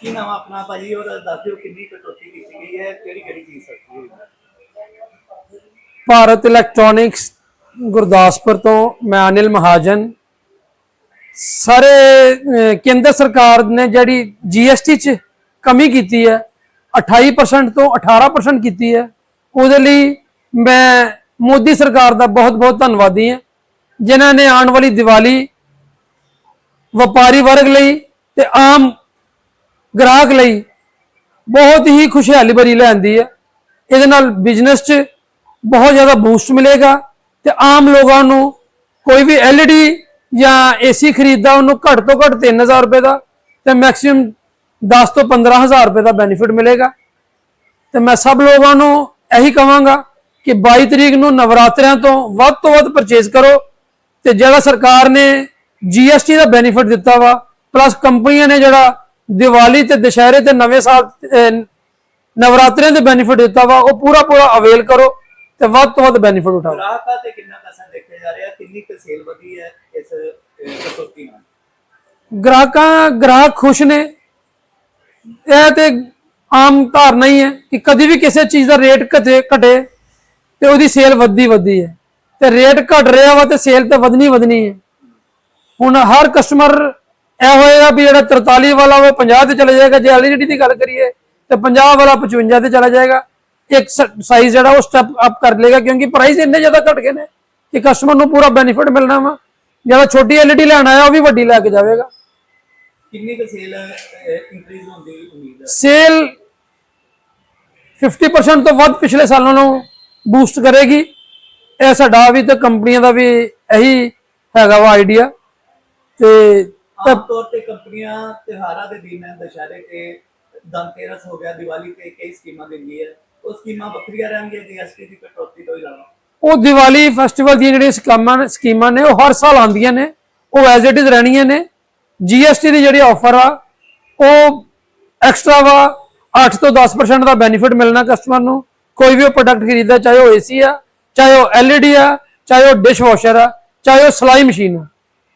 ਕੀ ਨਾਮ ਆ ਆਪਣਾ ਭਾਜੀ? ਔਰ ਦੱਸ ਦਿਓ ਕਿੰਨੀ ਕਟੌਤੀ ਕੀਤੀ ਗਈ ਹੈ, ਕਿਹੜੀ ਕਿਹੜੀ ਚੀਜ਼ ਸਸਤੀ ਹੋਈ ਹੈ ਭਾਰਤ ਇਲੈਕਟ੍ਰੋਨਿਕਸ ਗੁਰਦਾਸਪੁਰ ਤੋਂ ਮੈਂ ਅਨਿਲ ਮਹਾਜਨ। ਸਾਰੇ ਕੇਂਦਰ ਸਰਕਾਰ ਨੇ ਜਿਹੜੀ ਜੀਐਸਟੀ ਚ ਕਮੀ ਕੀਤੀ ਹੈ 28% ਤੋਂ 18% ਕੀਤੀ ਹੈ, ਉਹਦੇ ਲਈ ਮੈਂ ਮੋਦੀ ਸਰਕਾਰ ਦਾ ਬਹੁਤ ਬਹੁਤ ਧੰਨਵਾਦੀ ਹਾਂ, ਜਿਨ੍ਹਾਂ ਨੇ ਆਉਣ ਵਾਲੀ ਦੀਵਾਲੀ ਵਪਾਰੀ ਵਰਗ ਲਈ ਤੇ ਆਮ ਗ੍ਰਾਹਕ ਲਈ ਬਹੁਤ ਹੀ ਖੁਸ਼ਹਾਲੀ ਭਰੀ ਲੈਂਦੀ ਹੈ। ਇਹਦੇ ਨਾਲ ਬਿਜ਼ਨਸ 'ਚ ਬਹੁਤ ਜ਼ਿਆਦਾ ਬੂਸਟ ਮਿਲੇਗਾ ਤੇ ਆਮ ਲੋਕਾਂ ਨੂੰ ਕੋਈ ਵੀ LED ਜਾਂ AC ਖਰੀਦਦਾ, ਉਹਨੂੰ ਘੱਟ ਤੋਂ ਘੱਟ 3000 ਰੁਪਏ ਦਾ ਤੇ ਮੈਕਸਿਮਮ 10 ਤੋਂ 15000 ਰੁਪਏ ਦਾ ਬੈਨੀਫਿਟ ਮਿਲੇਗਾ। ਤੇ ਮੈਂ ਸਭ ਲੋਕਾਂ ਨੂੰ ਇਹੀ ਕਹਾਂਗਾ ਕਿ 22 ਤਰੀਕ ਨੂੰ ਨਵਰਾਤਰਿਆਂ ਤੋਂ ਵੱਧ ਤੋਂ ਵੱਧ ਪਰਚੇਸ ਕਰੋ ਤੇ ਜਿਹੜਾ ਸਰਕਾਰ ਨੇ GST ਦਾ ਬੈਨੀਫਿਟ ਦਿੱਤਾ ਵਾ ਪਲੱਸ ਕੰਪਨੀਆਂ ਨੇ ਜਿਹੜਾ ਦੀਵਾਲੀ ਤੇ ਦੁਸ਼ਹਿਰੇ ਤੇ ਨਵੇਂ ਸਾਲ ਨਵਰਾਤਰਿਆਂ ਦੇ ਬੈਨੀਫਿਟ ਦਿੱਤਾ ਵਾ ਉਹ ਪੂਰਾ ਪੂਰਾ ਅਵੇਲ ਕਰੋ ਤੇ ਵੱਧ ਤੋਂ ਵੱਧ ਬੈਨੀਫਿਟ ਉਠਾਓ। ਗ੍ਰਾਹਕਾਂ ਤੇ ਕਿੰਨਾ ਪੈਸਾ ਦੇਖਿਆ ਜਾ ਰਿਹਾ? ਕਿੰਨੀ ਕੁ ਸੇਲ ਵਧੀ ਹੈ ਇਸ ਅਹ, ਕਟੌਤੀ ਨਾਲ? ਗ੍ਰਾਹਕਾਂ ਗ੍ਰਾਹਕ ਖੁਸ਼ ਨੇ। ਇਹ ਤੇ ਆਮ ਧਾਰਨਾ ਹੀ ਹੈ ਕਿ ਕਦੀ ਵੀ ਕਿਸੇ ਚੀਜ਼ ਦਾ ਰੇਟ ਘਟੇ ਘਟੇ ਤੇ ਉਹਦੀ ਸੇਲ ਵੱਧਦੀ ਵੱਧਦੀ ਹੈ। ਤੇ ਰੇਟ ਘਟ ਰਿਹਾ ਵਾ ਤੇ ਸੇਲ ਤੇ ਵਧਣੀ ਵਧਣੀ ਹੈ। ਹੁਣ ਹਰ ਕਸਟਮਰ ਇਹ ਹੋਏਗਾ ਵੀ ਜਿਹੜਾ 43 ਵਾਲਾ ਉਹ 50 ਤੇ ਚਲਾ ਜਾਏਗਾ ਜੇ ਐਲਈਡੀ ਦੀ ਗੱਲ ਕਰੀਏ ਤੇ 50 ਵਾਲਾ 55 ਤੇ ਚਲਾ ਜਾਏਗਾ। ਇੱਕ ਸਾਈਜ਼ ਜਿਹੜਾ ਉਹ ਸਟੈਪ ਅਪ ਕਰ ਲੇਗਾ ਕਿਉਂਕਿ ਪ੍ਰਾਈਸ ਇੰਨੇ ਜ਼ਿਆਦਾ ਘਟ ਗਏ ਨੇ ਕਿ ਕਸਟਮਰ ਨੂੰ ਪੂਰਾ ਬੈਨੀਫਿਟ ਮਿਲਣਾ ਵਾ। ਜਿਹੜਾ ਛੋਟੀ ਐਲਈਡੀ ਲੈਣ ਆਇਆ ਉਹ ਵੀ ਵੱਡੀ ਲੈ ਕੇ ਜਾਵੇਗਾ। ਕਿੰਨੀ ਕੁ ਸੇਲ ਇੰਕਰੀਜ਼ ਹੋਣ ਦੀ ਉਮੀਦ ਹੈ? ਸੇਲ 50% ਤੋਂ ਵੱਧ ਪਿਛਲੇ ਸਾਲਾਂ ਨੂੰ ਬੂਸਟ ਕਰੇਗੀ। ਇਹ ਸਾਡਾ ਵੀ ਤੇ ਕੰਪਨੀਆਂ ਦਾ ਵੀ ਇਹੀ ਹੈਗਾ ਵਾ ਆਈਡੀਆ ਤੇ ਆਮ ਤੌਰ ਤੇ ਕੰਪਨੀਆਂ ਤਿਉਹਾਰਾਂ ਦੇ ਦਿਨ ਦੁਸ਼ਹਿਰੇ ਤੇ ਧਨਤੇਰਸ ਹੋ ਗਿਆ ਦੀਵਾਲੀ ਤੇ ਕਈ ਸਕੀਮਾਂ ਦਿੰਦੀ ਹੈ। ਉਹ ਸਕੀਮਾਂ ਵੱਖਰੀਆਂ ਰਹਿਣਗੀਆਂ ਜੀਐਸਟੀ ਦੀ ਕਟੌਤੀ ਤੋਂ ਇਲਾਵਾ। ਉਹ ਦੀਵਾਲੀ ਫੈਸਟੀਵਲ ਦੀਆਂ ਜਿਹੜੀਆਂ ਸਕੀਮਾਂ ਸਕੀਮਾਂ ਨੇ ਉਹ ਹਰ ਸਾਲ ਆਉਂਦੀਆਂ ਨੇ। ਉਹ ਐਜ਼ ਇਟ ਇਜ਼ ਰਹਿਣੀਆਂ ਨੇ। ਜੀਐਸਟੀ ਦੀ ਜਿਹੜੀ ਆਫਰ ਆ ਉਹ ਐਕਸਟਰਾ ਵਾ 8 ਤੋਂ 10% ਦਾ ਬੈਨੀਫਿਟ ਮਿਲਣਾ ਕਸਟਮਰ ਨੂੰ। ਕੋਈ ਵੀ ਉਹ ਪ੍ਰੋਡਕਟ ਖਰੀਦਦਾ ਚਾਹੇ ਉਹ ਏਸੀ ਆ ਚਾਹੇ ਉਹ ਐਲਈਡੀ ਆ ਚਾਹੇ ਉਹ ਡਿਸ਼ ਵਾਸ਼ਰ ਆ ਚਾਹੇ ਉਹ ਸਲਾਈ ਮਸ਼ੀਨ ਆ।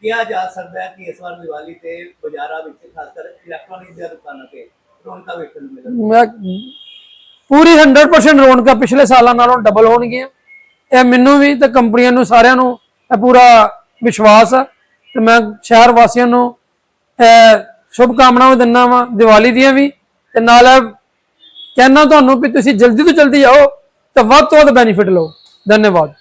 ਕਿਹਾ ਜਾ ਸਕਦਾ ਹੈ ਕਿ ਇਸ ਵਾਰ ਦੀਵਾਲੀ ਤੇ ਬਾਜ਼ਾਰਾਂ ਵਿੱਚ ਖਾਸ ਕਰ ਇਲੈਕਟ੍ਰੋਨਿਕ ਦੀਆਂ ਦੁਕਾਨਾਂ ਤੇ ਰੌਣਕਾਂ ਵੇਖਣ ਨੂੰ ਮਿਲਣ। ਮੈਂ ਪੂਰੀ 100% ਰੌਣਕਾਂ ਪਿਛਲੇ ਸਾਲਾਂ ਨਾਲੋਂ ਡਬਲ ਹੋਣਗੀਆਂ। ਇਹ ਮੈਨੂੰ ਵੀ ਤੇ ਕੰਪਨੀਆਂ ਨੂੰ ਸਾਰਿਆਂ ਨੂੰ ਇਹ ਪੂਰਾ ਵਿਸ਼ਵਾਸ ਆ। ਤੇ ਮੈਂ ਸ਼ਹਿਰ ਵਾਸੀਆਂ ਨੂੰ ਇਹ ਸ਼ੁਭ ਕਾਮਨਾਵਾਂ ਦਿੰਦਾ ਵਾਂ, ਦੀਵਾਲੀ ਦੀਆਂ ਵੀ। ਤੇ ਨਾਲ ਇਹ ਕਹਿਣਾ ਤੁਹਾਨੂੰ ਵੀ ਤੁਸੀਂ ਜਲਦੀ ਤੋਂ ਜਲਦੀ ਆਓ ਤੇ ਵੱਧ ਤੋਂ ਵੱਧ ਬੈਨੀਫਿਟ ਲਓ। ਧੰਨਵਾਦ।